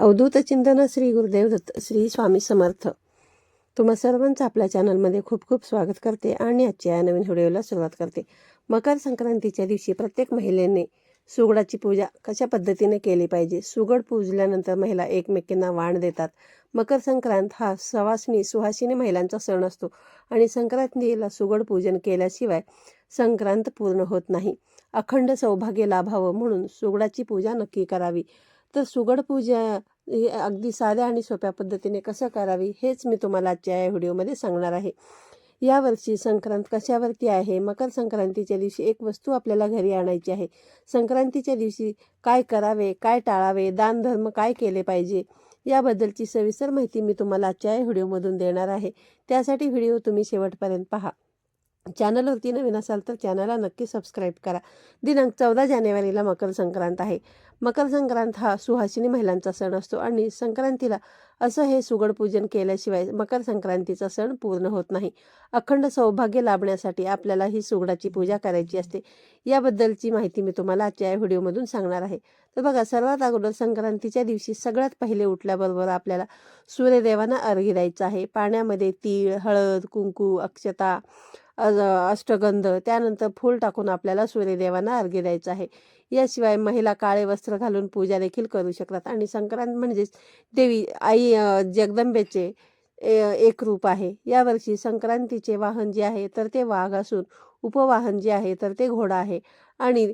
अवधूत चिंतन श्री गुरुदेव दत्त श्री स्वामी समर्थ. तुम्हा सर्वांचं आपल्या चॅनलमध्ये खूप खूप स्वागत करते आणि आजच्या या नवीन व्हिडिओला सुरुवात करते. मकर संक्रांतीच्या दिवशी प्रत्येक महिलेने सुगडाची पूजा कशा पद्धतीने केली पाहिजे? सुगड पूजल्यानंतर महिला एकमेकींना वाण देतात. मकर संक्रांत हा सवासनी सुहासिनी महिलांचा सण असतो आणि संक्रांतीला सुगड पूजन केल्याशिवाय संक्रांत पूर्ण होत नाही. अखंड सौभाग्य लाभावं म्हणून सुगडाची पूजा नक्की करावी. तर सुगड पूजा ही अगदी साध्या आणि सोप्या पद्धतीने कसं करावी हेच मी तुम्हाला आजच्या या व्हिडिओमध्ये सांगणार आहे. यावर्षी संक्रांत कशावरती आहे? मकर संक्रांतीच्या दिवशी एक वस्तू आपल्याला घरी आणायची आहे. संक्रांतीच्या दिवशी काय करावे काय टाळावे दानधर्म काय केले पाहिजे याबद्दलची सविस्तर माहिती मी तुम्हाला आजच्या या व्हिडिओमधून देणार आहे. त्यासाठी व्हिडिओ तुम्ही शेवटपर्यंत पहा. चॅनलवरती नवीन असाल तर चॅनलला नक्की सबस्क्राईब करा. दिनांक चौदा जानेवारीला मकर संक्रांत आहे. मकर संक्रांत हा सुहासिनी महिलांचा सण असतो आणि संक्रांतीला असं हे सुगड पूजन केल्याशिवाय मकर संक्रांतीचा सण पूर्ण होत नाही. अखंड सौभाग्य लाभण्यासाठी आपल्याला ही सुगडाची पूजा करायची असते. याबद्दलची माहिती मी तुम्हाला आजच्या या व्हिडिओमधून सांगणार आहे. तर बघा सर्वात अगोदर संक्रांतीच्या दिवशी सगळ्यात पहिले उठल्याबरोबर आपल्याला सूर्यदेवांना अर्घ्य द्यायचं आहे. पाण्यामध्ये तीळ हळद कुंकू अक्षता अज अष्टगंध त्यानंतर फूल टाकून आपल्याला सूर्यदेवांना अर्घ्य द्यायचं आहे. याशिवाय महिला काळे वस्त्र घालून पूजा देखील करू शकतात. आणि संक्रांत म्हणजेच देवी आई जगदंबेचे ए- एक रूप आहे. यावर्षी संक्रांतीचे वाहन जे आहे तर ते वाघ असून उपवाहन जे आहे तर ते घोडा आहे. आणि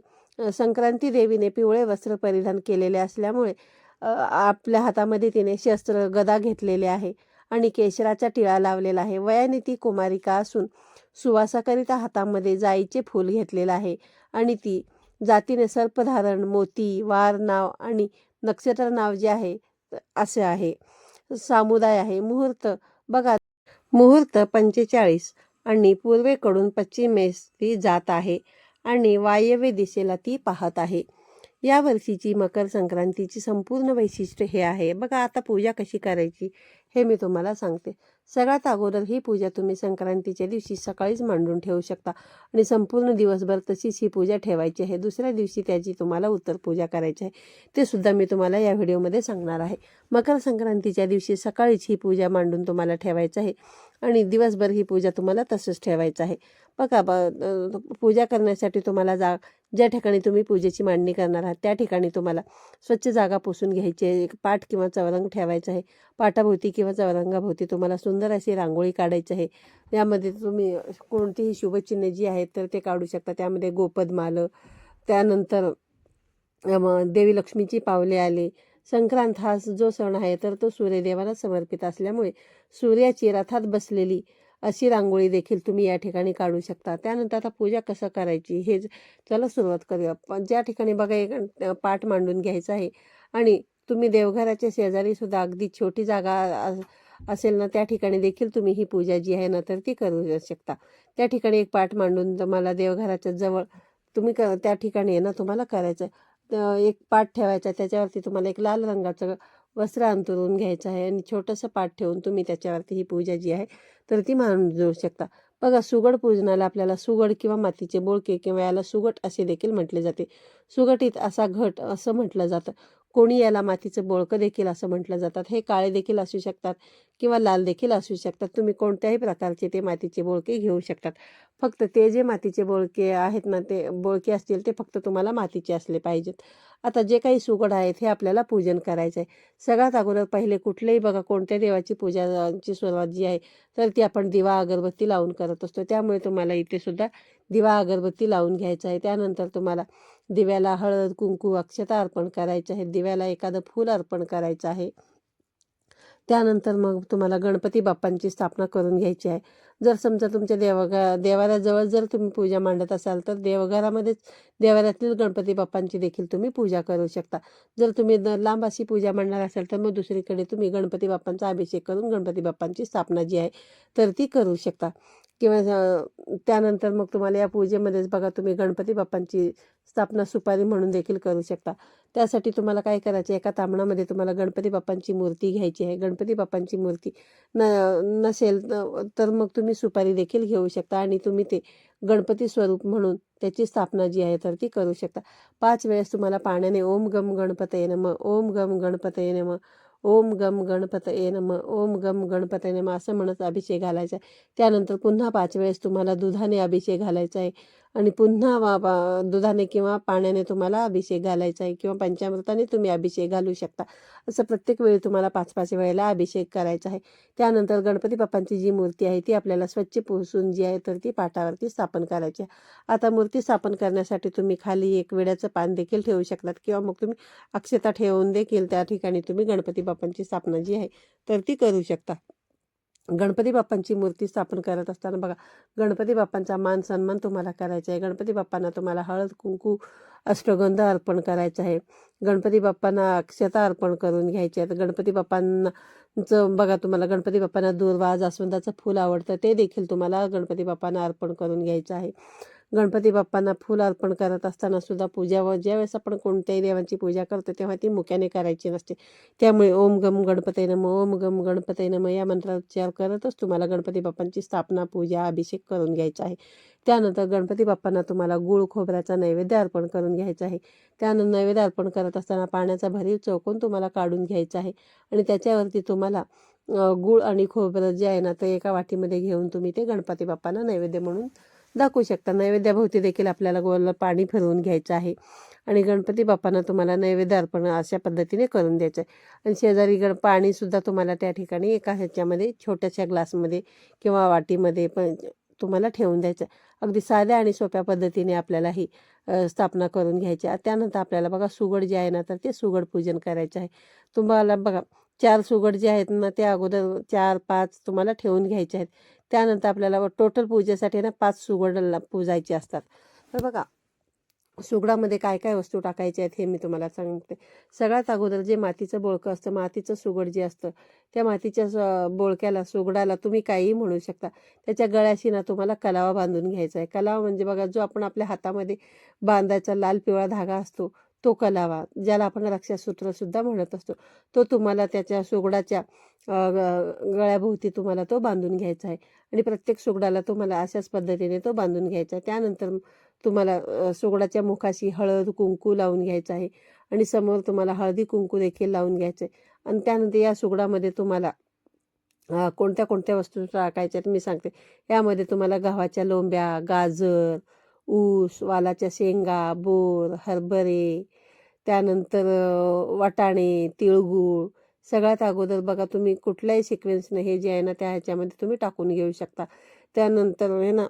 संक्रांती देवीने पिवळे वस्त्र परिधान केलेले असल्यामुळे आपल्या हातामध्ये तिने शस्त्र गदा घेतलेले आहे. आणि केशराचा टिळा लावलेला आहे. वयाने ती कुमारिका असून सुवासाकरिता हातामध्ये जाईचे फूल घेतलेलं आहे. आणि ती जातीने सर्पधारण मोती वार नाव आणि नक्षत्र नाव जे आहे असे आहे. सामुदाय आहे. मुहूर्त बघा. मुहूर्त पंचेचाळीस आणि पूर्वेकडून पश्चिमेस ती जात आहे आणि वायव्य दिशेला ती पाहत आहे. या वर्षीची मकर संक्रांतीची संपूर्ण वैशिष्ट्य हे आहे. बघा आता पूजा कशी करायची? हे मी तुम्हाला सांगते. सगळ्यात अगोदर ही पूजा तुम्ही संक्रांतीच्या दिवशी सकाळीच मांडून ठेवू शकता आणि संपूर्ण दिवसभर तशीच ही पूजा ठेवायची आहे. दुसऱ्या दिवशी त्याची तुम्हाला उत्तर पूजा करायची आहे. ते सुद्धा मी तुम्हाला या व्हिडिओमध्ये सांगणार आहे. मकर संक्रांतीच्या दिवशी सकाळीच ही पूजा मांडून तुम्हाला ठेवायचं आहे आणि दिवसभर ही पूजा तुम्हाला तसंच ठेवायचं आहे. बघा ब पूजा करण्यासाठी तुम्हाला जा ज्या ठिकाणी तुम्ही पूजेची मांडणी करणार आहात त्या ठिकाणी तुम्हाला स्वच्छ जागा पुसून घ्यायची आहे. एक पाठ किंवा चवरंग ठेवायचा आहे. पाटाभोवती किंवा चवरंगाभोवती तुम्हाला सुंदर अशी रांगोळी काढायची आहे. यामध्ये तुम्ही कोणतीही शुभचिन्हे जी आहेत तर ते काढू शकता. त्यामध्ये गोपदमालं त्यानंतर देवी लक्ष्मीची पावले आले संक्रांत हा जो सण आहे तर तो सूर्यदेवाला समर्पित असल्यामुळे सूर्याची रथात बसलेली अशी रांगोळी देखील तुम्ही या ठिकाणी काढू शकता. त्यानंतर आता पूजा कसं करायची हे चला सुरुवात करूया. पण ज्या ठिकाणी बघा एक पाठ मांडून घ्यायचा आहे आणि तुम्ही देवघराच्या शेजारीसुद्धा अगदी छोटी जागा असेल ना त्या ठिकाणी देखील तुम्ही ही पूजा जी आहे ना तर ती करू शकता. त्या ठिकाणी एक पाठ मांडून तुम्हाला देवघराच्या जवळ तुम्ही क त्या ठिकाणी आहे ना तुम्हाला करायचं. आहे. तर एक पाठ ठेवायचा त्याच्यावरती तुम्हाला एक लाल रंगाचं वस्त्र अंतरून घ्यायचं आहे आणि छोटंसं पाठ ठेवून तुम्ही त्याच्यावरती ही पूजा जी आहे तर ती मानून जोडू शकता. बघा सुगड पूजनाला आपल्याला सुगड किंवा मातीचे बोळके किंवा याला सुगट असे देखील म्हटले जाते. सुगटीत असा घट असं म्हटलं जातं. कोणी याला मातीचं बोळकं देखील असं म्हटलं जातात हे काळे देखील असू शकतात किंवा लाल देखील असू शकतात. तुम्ही कोणत्याही प्रकारचे ते मातीचे बोळके घेऊ शकतात. फक्त ते जे मातीचे बोळके आहेत ना ते बोळके असतील ते फक्त तुम्हाला मातीचे असले पाहिजेत. आता जे काही सुगड आहेत हे आपल्याला पूजन करायचं आहे सगळ्यात अगोदर पहिले कुठलेही बघा कोणत्या देवाची पूजाची सुरुवात जी आहे तर ती आपण दिवा अगरबत्ती लावून करत असतो. त्यामुळे तुम्हाला इथे सुद्धा दिवा अगरबत्ती लावून घ्यायचा आहे. त्यानंतर तुम्हाला दिव्याला हळद कुंकू अक्षता अर्पण करायचे आहे. दिव्याला एखादं फूल अर्पण करायचं आहे. त्यानंतर मग तुम्हाला गणपती बाप्पांची स्थापना करून घ्यायची आहे. जर समजा तुमच्या देवघा देवाऱ्याजवळ जर तुम्ही पूजा मांडत असाल तर देवघरामध्येच देवाऱ्यातील गणपती बाप्पांची देखील तुम्ही पूजा करू शकता. जर तुम्ही लांब अशी पूजा मांडणार असाल तर मग दुसरीकडे तुम्ही गणपती बाप्पांचा अभिषेक करून गणपती बाप्पांची स्थापना जी आहे तर ती करू शकता. किंवा त्यानंतर मग तुम्हाला या पूजेमध्येच बघा तुम्ही गणपती बाप्पांची स्थापना सुपारी म्हणून देखील करू शकता. त्यासाठी तुम्हाला काय करायचं आहे, एका तांबणामध्ये तुम्हाला गणपती बाप्पांची मूर्ती घ्यायची आहे. गणपती बाप्पांची मूर्ती न नसेल तर मग तुम्ही तुम्ही सुपारी देखील घेऊ शकता आणि तुम्ही ते गणपती स्वरूप म्हणून त्याची स्थापना जी आहे तर ती करू शकता. पाच वेळेस तुम्हाला पाण्याने ओम गम गणपतये नम ओम गम गणपतये नम ओम गम गणपतये नम ओम गम गणपतये नम असं म्हणत अभिषेक घालायचा आहे. त्यानंतर पुन्हा पाच वेळेस तुम्हाला दुधाने अभिषेक घालायचा आहे. आणि पुन्हा वा- दुधाने किंवा पाण्याने तुम्हाला अभिषेक घालायचा आहे किंवा पंचामृताने तुम्ही अभिषेक घालू शकता. असं प्रत्येक वेळी तुम्हाला पाच पाच वेळेला अभिषेक करायचा आहे. त्यानंतर गणपती बाप्पांची जी मूर्ती आहे ती आपल्याला स्वच्छ पुसून जी आहे तर ती पाटावरती स्थापन करायची आहे. आता मूर्ती स्थापन करण्यासाठी तुम्ही खाली एक विड्याचं पान देखील ठेवू शकतात किंवा मग तुम्ही अक्षता ठेवून देखील त्या ठिकाणी तुम्ही गणपती बाप्पांची स्थापना जी आहे तर ती करू शकता. गणपती बाप्पांची मूर्ती स्थापन करत असताना बघा गणपती बाप्पांचा मान सन्मान तुम्हाला करायचा आहे. गणपती बाप्पांना तुम्हाला हळद कुंकू अष्टगंध अर्पण करायचं आहे. गणपती बाप्पांना अक्षता अर्पण करून घ्यायची आहे. गणपती बाप्पांचं बघा तुम्हाला गणपती बाप्पांना दूर्वा जास्वंदाचं फूल आवडतं ते देखील तुम्हाला गणपती बाप्पांना अर्पण करून घ्यायचं आहे. गणपती बाप्पांना फूल अर्पण करत असताना सुद्धा पूजा व ज्यावेळेस आपण कोणत्याही देवांची पूजा करतो तेव्हा ती मुक्याने करायची नसते. त्यामुळे ओम गम गणपती नम ओम गम गणपती नम या मंत्राचा उच्चार करतच तुम्हाला गणपती बाप्पांची स्थापना पूजा अभिषेक करून घ्यायचा आहे. त्यानंतर गणपती बाप्पांना तुम्हाला गुळ खोबऱ्याचा नैवेद्य अर्पण करून घ्यायचा आहे. त्यानंतर नैवेद्य अर्पण करत असताना पाण्याचा भरीव चौकोन तुम्हाला काढून घ्यायचा आहे. आणि त्याच्यावरती तुम्हाला गूळ गुळ आणि खोबरं जे आहे ना ते एका वाटीमध्ये घेऊन तुम्ही ते गणपती बाप्पांना नैवेद्य म्हणून दाखवू शकता. नैवेद्याभोवती देखील आपल्याला गोल पाणी फिरवून घ्यायचं आहे. आणि गणपती बाप्पांना तुम्हाला नैवेद्य अर्पण अशा पद्धतीने करून द्यायचं आहे. आणि शेजारी गण पाणीसुद्धा तुम्हाला त्या ठिकाणी एका ह्याच्यामध्ये छोट्याशा ग्लासमध्ये किंवा वाटीमध्ये पण तुम्हाला ठेवून द्यायचं आहे. अगदी साध्या आणि सोप्या पद्धतीने आपल्याला ही स्थापना करून घ्यायची आहे. त्यानंतर आपल्याला बघा सुगड जे आहे ना तर ते सुगड पूजन करायचं आहे. तुम्हाला बघा चार सुगड जे आहेत ना ते अगोदर चार पाच तुम्हाला ठेवून घ्यायचे आहेत. त्यानंतर आपल्याला टोटल पूजेसाठी ना पाच सुगडला पूजायचे असतात. तर बघा सुगडामध्ये काय काय वस्तू टाकायच्या आहेत हे मी तुम्हाला सांगते. सगळ्यात अगोदर जे मातीचं बोळकं असतं मातीचं सुगड जे असतं त्या मातीच्या स- बोळक्याला सुगडाला तुम्ही काहीही म्हणू शकता. त्याच्या गळ्याशी ना तुम्हाला कलावा बांधून घ्यायचा आहे. कलावा म्हणजे बघा जो आपण आपल्या हातामध्ये बांधायचा लाल पिवळा धागा असतो तो कलावा ज्याला आपण रक्षासूत्रसुद्धा म्हणत असतो. तो तुम्हाला त्याच्या सुगडाच्या ग- गळ्याभोवती तुम्हाला तो बांधून घ्यायचा आहे. आणि प्रत्येक सुगडाला तुम्हाला अशाच पद्धतीने तो बांधून घ्यायचा आहे. त्यानंतर तुम्हाला सुगडाच्या मुखाशी हळद कुंकू लावून घ्यायचं आहे. आणि समोर तुम्हाला हळदी कुंकू देखील लावून घ्यायचं आहे. आणि त्यानंतर या सुगडामध्ये तुम्हाला कोणत्या कोणत्या वस्तू टाकायच्या मी सांगते. यामध्ये तुम्हाला गव्हाच्या लोंब्या गाजर ऊस वालाच्या शेंगा बोर हरभरे त्यानंतर वाटाणे तिळगूळ. सगळ्यात अगोदर बघा तुम्ही कुठल्याही सिक्वेन्सनं हे जे आहे ना त्या ह्याच्यामध्ये तुम्ही टाकून घेऊ शकता. त्यानंतर आहे ना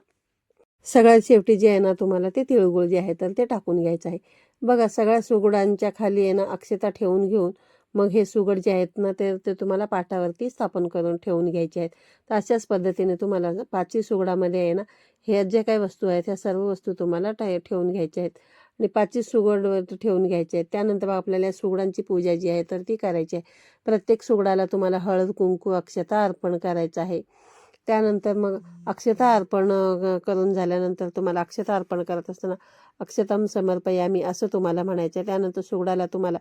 सगळ्यात शेवटी जे आहे ना तुम्हाला ते तिळगुळ जे आहे तर ते टाकून घ्यायचं आहे. बघा सगळ्या सुगडांच्या खाली आहे ना अक्षता ठेवून घेऊन मग हे सुगड जे आहेत ना ते ते तुम्हाला पाटावरती स्थापन करून ठेवून घ्यायचे आहेत. तर अशाच पद्धतीने तुम्हाला पाचही सुगडामध्ये आहे ना ह्या ज्या काही वस्तू आहेत ह्या सर्व वस्तू तुम्हाला टा ठेवून घ्यायच्या आहेत. आणि पाचही सुगडवर ठेवून घ्यायचे आहेत. त्यानंतर आपल्याला या सुगडांची पूजा जी आहे तर ती करायची आहे. प्रत्येक सुगडाला तुम्हाला हळद कुंकू अक्षता अर्पण करायचं आहे. त्यानंतर मग अक्षता अर्पण करून झाल्यानंतर तुम्हाला अक्षता अर्पण करत असताना अक्षतम समर्पयामी असं तुम्हाला म्हणायचं. आहे त्यानंतर सुगडाला तुम्हाला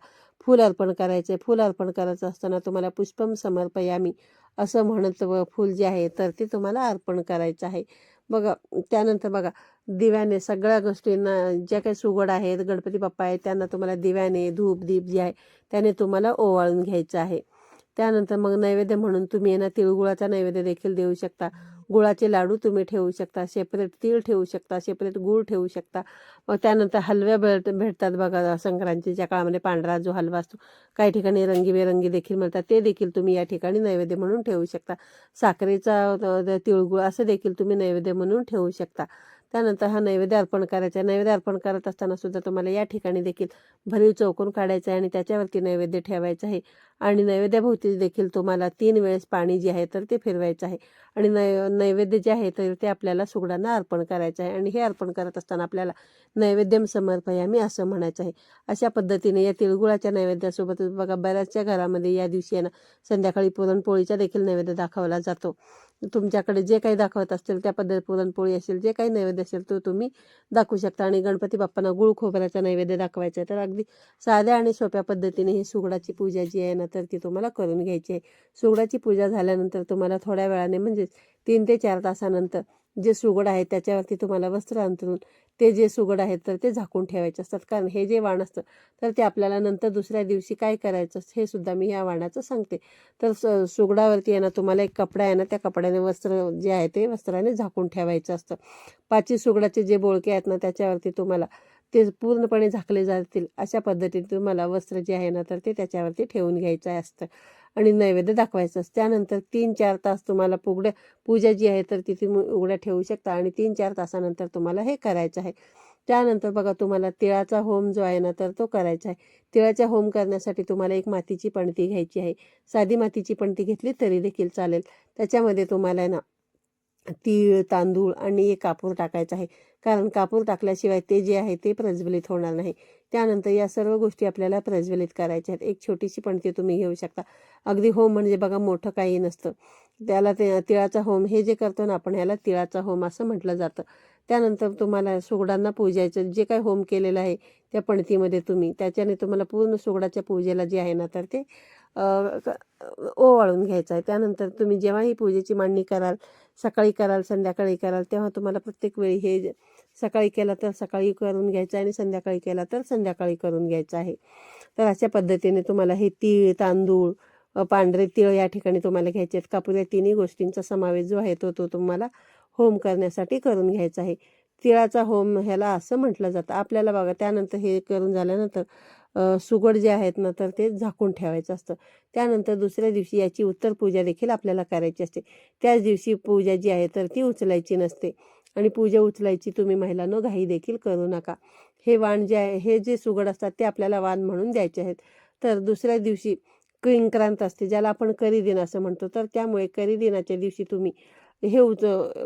फूल अर्पण करायचं. आहे फूल अर्पण करायचं असताना तुम्हाला पुष्पम समर्पयामी असं म्हणत व फूल जे आहे तर ते तुम्हाला अर्पण करायचं आहे. बघा त्यानंतर बघा दिव्याने सगळ्या गोष्टींना ज्या काही सुगड आहेत गणपती बाप्पा आहेत त्यांना तुम्हाला दिव्याने धूप दीप जे आहे त्याने तुम्हाला ओवाळून घ्यायचं आहे. त्यानंतर मग नैवेद्य म्हणून तुम्ही यांना तिळगुळाचा नैवेद्य देखील देऊ शकता. गुळाचे लाडू तुम्ही ठेवू शकता. सेपरेट तीळ ठेवू शकता. सेपरेट गूळ ठेवू शकता. मग त्यानंतर हलव्या भेट भेटतात बघा संक्रांतीच्या काळामध्ये पांढरा जो हलवा असतो काही ठिकाणी रंगीबेरंगी देखील मिळतात. ते देखील तुम्ही या ठिकाणी नैवेद्य म्हणून ठेवू शकता. साखरेचा तिळगुळ असं देखील तुम्ही नैवेद्य म्हणून ठेवू शकता. त्यानंतर हा नैवेद्य अर्पण करायचा. आहे नैवेद्य अर्पण करत असताना सुद्धा तुम्हाला या ठिकाणी देखील भरीव चौकून काढायचं आहे आणि त्याच्यावरती नैवेद्य ठेवायचं आहे. आणि नैवेद्याभोवती देखील तुम्हाला तीन वेळेस पाणी जे आहे तर ते फिरवायचं आहे. आणि नै नैवेद्य जे आहे तर ते आपल्याला सुगडांना अर्पण करायचं आहे. आणि हे अर्पण करत असताना आपल्याला नैवेद्यम समर्पयामी असं म्हणायचं आहे. अशा पद्धतीने या तिळगुळाच्या नैवेद्यासोबतच बघा बऱ्याचशा घरामध्ये या दिवशी ना संध्याकाळी पुरणपोळीचा देखील नैवेद्य दाखवला जातो. तुमच्याकडे जे काही दाखवत असतील त्या पद्धत पुरणपोळी असेल जे काही नैवेद्य असेल तो तुम्ही दाखवू शकता. आणि गणपती बाप्पांना गुळ खोबऱ्याचा नैवेद्य दाखवायचा आहे तर अगदी साध्या आणि सोप्या पद्धतीने ही सुगडाची पूजा जी आहे ना तर ती तुम्हाला करून घ्यायची आहे. सुगडाची पूजा झाल्यानंतर तुम्हाला थोड्या वेळाने म्हणजेच तीन ते चार तासानंतर जे सुगड आहे त्याच्यावरती तुम्हाला वस्त्र अंतरून ते जे सुगड आहेत तर ते झाकून ठेवायचे असतात. कारण हे जे वाण असतं तर ते आपल्याला नंतर दुसऱ्या दिवशी काय करायचं हे सुद्धा मी या वाणाचं सांगते. तर स सुगडावरती आहे ना तुम्हाला एक कपडा आहे ना त्या कपड्याने वस्त्र जे आहे ते वस्त्राने झाकून ठेवायचं असतं. पाचही सुगडाचे जे बोळके आहेत ना त्याच्यावरती तुम्हाला ते पूर्णपणे झाकले जातील अशा पद्धतीने तुम्हाला वस्त्र जे आहे ना तर ते त्याच्यावरती ठेवून घ्यायचं असतं. आणि नैवेद्य दाखवायचं त्यानंतर तीन चार तास तुम्हाला पुगड्या पूजा जी आहे तर ती तुम्ही उघड्या ठेवू शकता आणि तीन चार तासानंतर तुम्हाला हे करायचं आहे. त्यानंतर बघा तुम्हाला तिळाचा होम जो आहे ना तर तो करायचा आहे. तिळाचा होम करण्यासाठी तुम्हाला एक मातीची पणती घ्यायची आहे. साधी मातीची पणती घेतली तरी देखील चालेल. त्याच्यामध्ये तुम्हाला ना तीळ तांदूळ आणि एक कापूर टाकायचा आहे. कारण कापूर टाकल्याशिवाय ते जे आहे ते प्रज्वलित होणार नाही. त्यानंतर या सर्व गोष्टी आपल्याला प्रज्वलित करायच्या आहेत. एक छोटीशी पणती तुम्ही घेऊ शकता. अगदी होम म्हणजे बघा मोठं काही नसतं. त्याला ते तिळाचा होम हे जे करतो ना आपण ह्याला तिळाचा होम असं म्हटलं जातं. त्यानंतर तुम्हाला सुगडांना पूजायचं जे काही होम केलेलं आहे त्या पणतीमध्ये तुम्ही त्याच्याने तुम्हाला पूर्ण सुगडाच्या पूजेला जे आहे ना तर ते ओवाळून घ्यायचं आहे. त्यानंतर तुम्ही जेव्हा ही पूजेची मांडणी कराल सकाळी कराल संध्याकाळी कराल तेव्हा तुम्हाला प्रत्येक वेळी हे सकाळी केला तर सकाळी करून घ्यायचं आहे आणि संध्याकाळी केला तर संध्याकाळी करून घ्यायचं आहे. तर अशा पद्धतीने तुम्हाला हे तीळ तांदूळ पांढरे तिळ या ठिकाणी तुम्हाला घ्यायचे आहेत. कापूर या तिन्ही गोष्टींचा समावेश जो आहे तो तो तुम्हाला होम करण्यासाठी करून घ्यायचा आहे. तिळाचा होम ह्याला असं म्हटलं जातं. आपल्याला बघा त्यानंतर हे करून झाल्यानंतर सुगड जे आहेत ना तर ते झाकून ठेवायचं असतं. त्यानंतर दुसऱ्या दिवशी याची उत्तर पूजा देखील आपल्याला करायची असते. त्याच दिवशी पूजा जी आहे तर ती उचलायची नसते. आणि पूजा उचलायची तुम्ही महिलांनो घाई देखील करू नका. हे वाण जे आहे हे जे सुगड असतात ते आपल्याला वाण म्हणून द्यायचे आहेत. तर दुसऱ्या दिवशी किंक्रांत असते ज्याला आपण करी दिन असं म्हणतो. तर त्यामुळे करी दिनाच्या दिवशी तुम्ही हे उच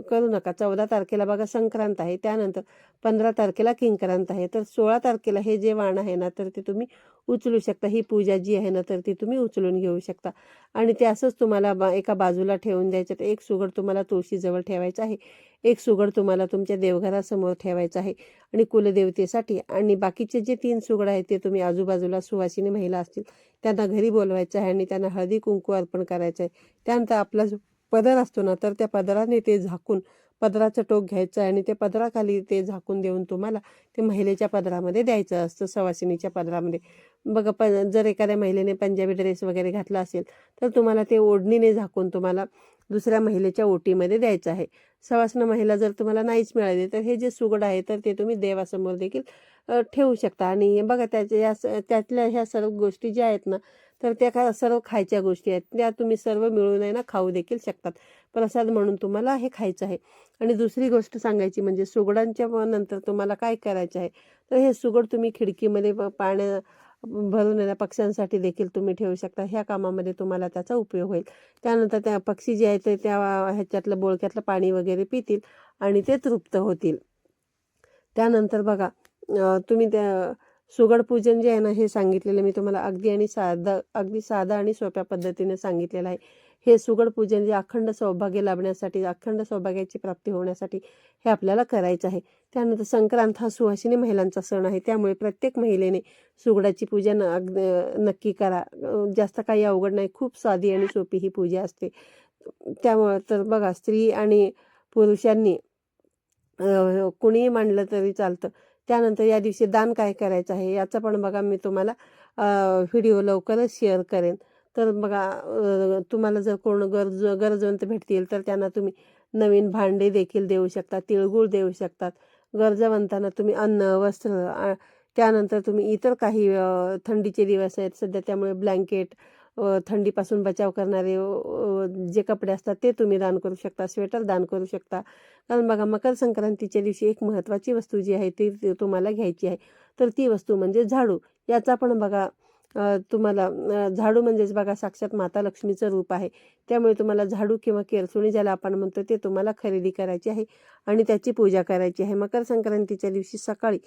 करू नका. चौदा तारखेला बघा संक्रांत आहे. त्यानंतर पंधरा तारखेला किंक्रांत आहे. तर सोळा तारखेला हे जे वाण आहे ना तर ते तुम्ही उचलू शकता. ही पूजा जी आहे ना तर ती तुम्ही उचलून घेऊ शकता. आणि ते असंच तुम्हाला बा एका बाजूला ठेवून द्यायचं. तर एक सुगड तुम्हाला तुळशीजवळ ठेवायचं आहे. एक सुगड तुम्हाला तुमच्या देवघरासमोर ठेवायचं आहे. आणि कुलदेवतेसाठी आणि बाकीचे जे तीन सुगड आहेत ते तुम्ही आजूबाजूला सुवासिनी महिला असतील त्यांना घरी बोलवायचं आहे आणि त्यांना हळदी कुंकू अर्पण करायचं आहे. त्यानंतर आपला जो पदर असतो ना तर त्या पदराने ते झाकून पदराचं टोक घ्यायचं आहे आणि ते पदराखाली ते झाकून देऊन तुम्हाला ते महिलेच्या पदरामध्ये द्यायचं असतं सवासिनीच्या पदरामध्ये. बघा प जर एखाद्या महिलेने पंजाबी ड्रेस वगैरे घातला असेल तर तुम्हाला ते ओढणीने झाकून तुम्हाला दुसऱ्या महिलेच्या ओटीमध्ये द्यायचं आहे. सवासनं महिला जर तुम्हाला नाहीच मिळाली तर हे जे सुगड आहे तर ते तुम्ही देवासमोर देखील ठेवू शकता. आणि बघा त्याच्या या स- त्यातल्या ह्या सर्व गोष्टी ज्या आहेत ना तर त्या का सर्व खायच्या गोष्टी आहेत. त्या तुम्ही सर्व मिळून आहे ना खाऊ देखील शकतात. प्रसाद म्हणून तुम्हाला हे खायचं आहे. आणि दुसरी गोष्ट सांगायची म्हणजे सुगडांच्या नंतर तुम्हाला काय करायचं आहे? तर हे सुगड तुम्ही खिडकीमध्ये पाण्या भरून येणार पक्ष्यांसाठी देखील तुम्ही ठेवू शकता. ह्या कामामध्ये तुम्हाला त्याचा उपयोग होईल. त्यानंतर त्या पक्षी जे आहेत ते त्या ह्याच्यातलं बोळक्यातलं पाणी वगैरे पितील आणि ते तृप्त होतील. त्यानंतर बघा तुम्ही त्या सुगड पूजन जे आहे ना हे सांगितलेलं मी तुम्हाला अगदी आणि साधं अगदी साधा आणि सोप्या पद्धतीने सांगितलेलं आहे. हे सुगड पूजन जे अखंड सौभाग्य लाभण्यासाठी अखंड सौभाग्याची प्राप्ती होण्यासाठी हे आपल्याला करायचं आहे. त्यानंतर संक्रांत हा सुहासिनी महिलांचा सण आहे. त्यामुळे प्रत्येक महिलेने सुगडाची पूजा न नक्की करा. जास्त काही अवघड नाही. खूप साधी आणि सोपी ही पूजा असते. त्यामुळं तर बघा स्त्री आणि पुरुषांनी कुणीही मांडलं तरी चालतं. त्यानंतर या दिवशी दान काय करायचं आहे याचा पण बघा मी तुम्हाला व्हिडिओ लवकरच शेअर करेन. तर बघा तुम्हाला जर कोण गरज गरजवंत भेटतील तर त्यांना तुम्ही नवीन भांडे देखील देऊ शकता तिळगुळ देऊ शकतात. गरजवंतांना तुम्ही अन्न वस्त्र त्यानंतर तुम्ही इतर काही थंडीचे दिवस आहेत सध्या त्यामुळे ब्लँकेट थंडीपासून बचाव करणारे जे कपडे असतात ते तुम्ही दान करू शकता स्वेटर दान करू शकता. कारण बघा मकर संक्रांतीच्या दिवशी एक महत्त्वाची वस्तू जी आहे ती तुम्हाला घ्यायची आहे. तर ती वस्तू म्हणजे झाडू. याचा पण बघा तुम्हाला झाडू म्हणजेच बघा साक्षात माता लक्ष्मीचं रूप आहे. त्यामुळे तुम्हाला झाडू किंवा केरसुणी ज्याला आपण म्हणतो ते तुम्हाला खरेदी करायची आहे आणि त्याची पूजा करायची आहे. मकर संक्रांतीच्या दिवशी सकाळी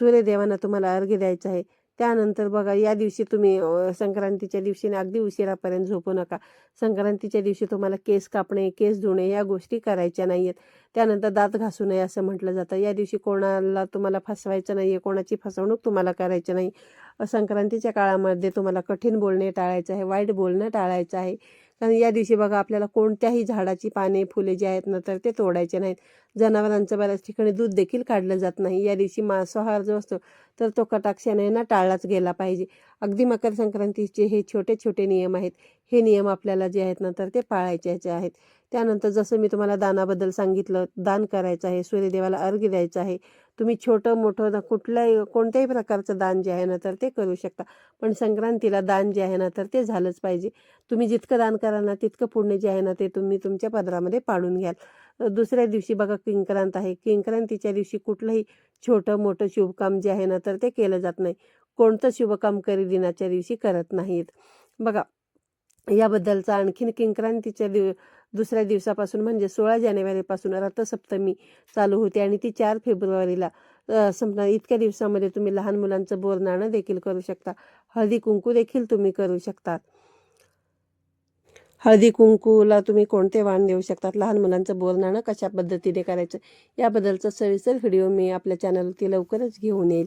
सूर्यदेवांना तुम्हाला अर्घ्य द्यायचं आहे. त्यानंतर बघा या दिवशी तुम्ही संक्रांतीच्या दिवशी अगदी उशिरापर्यंत झोपू नका. संक्रांतीच्या दिवशी तुम्हाला केस कापणे केस धुणे या गोष्टी करायच्या नाही आहेत त्यानंतर दात घासू नये असं म्हटलं जातं. या दिवशी कोणाला तुम्हाला फसवायचं नाही आहे कोणाची फसवणूक तुम्हाला करायची नाही. संक्रांतीच्या काळामध्ये तुम्हाला कठीण बोलणे टाळायचं आहे वाईट बोलणं टाळायचं आहे. कारण या दिवशी बघा आपल्याला कोणत्याही झाडाची पाने फुले जे आहेत ना तर ते तोडायचे नाहीत. जनावरांचं बऱ्याच ठिकाणी दूध देखील काढलं जात नाही. या दिवशी मांसाहार जो असतो तर तो कटाक्षाने ना टाळलाच गेला पाहिजे. अगदी मकर संक्रांतीचे हे छोटे छोटे नियम आहेत. हे नियम आपल्याला जे आहेत ना तर ते पाळायचे आहेत. त्यानंतर जसं मी तुम्हाला दानाबद्दल सांगितलं दान करायचं आहे सूर्यदेवाला अर्घ्य द्यायचं आहे तुम्ही छोटं मोठं ना कुठल्याही कोणत्याही प्रकारचं दान जे आहे ना तर ते करू शकता. पण संक्रांतीला दान जे आहे ना तर ते झालंच पाहिजे. तुम्ही जितकं दान कराल ना तितकं पुण्य जे आहे ना ते तुम्ही तुमच्या पदरामध्ये पाडून घ्याल. दुसऱ्या दिवशी बघा किंक्रांत आहे. किंक्रांतीच्या दिवशी कुठलंही छोटं मोठं शुभकाम जे आहे ना तर ते केलं जात नाही. कोणतं शुभकाम करी दिनाच्या दिवशी करत नाहीत. बघा याबद्दलचा आणखीन किंक्रांतीच्या दिव दुसऱ्या दिवसापासून म्हणजे सोळा जानेवारीपासून रथसप्तमी चालू होते आणि ती चार फेब्रुवारीला संपणार. इतक्या दिवसामध्ये तुम्ही लहान मुलांचं बोर नाणं देखील करू शकता. हळदी कुंकू देखील तुम्ही करू शकतात हळदी कुंकूला तुम्ही कोणते वाण देऊ शकतात? लहान मुलांचं बोर नाणं कशा पद्धतीने करायचं? याबद्दलचा सविस्तर व्हिडिओ मी आपल्या चॅनलवरती लवकरच घेऊन येईल.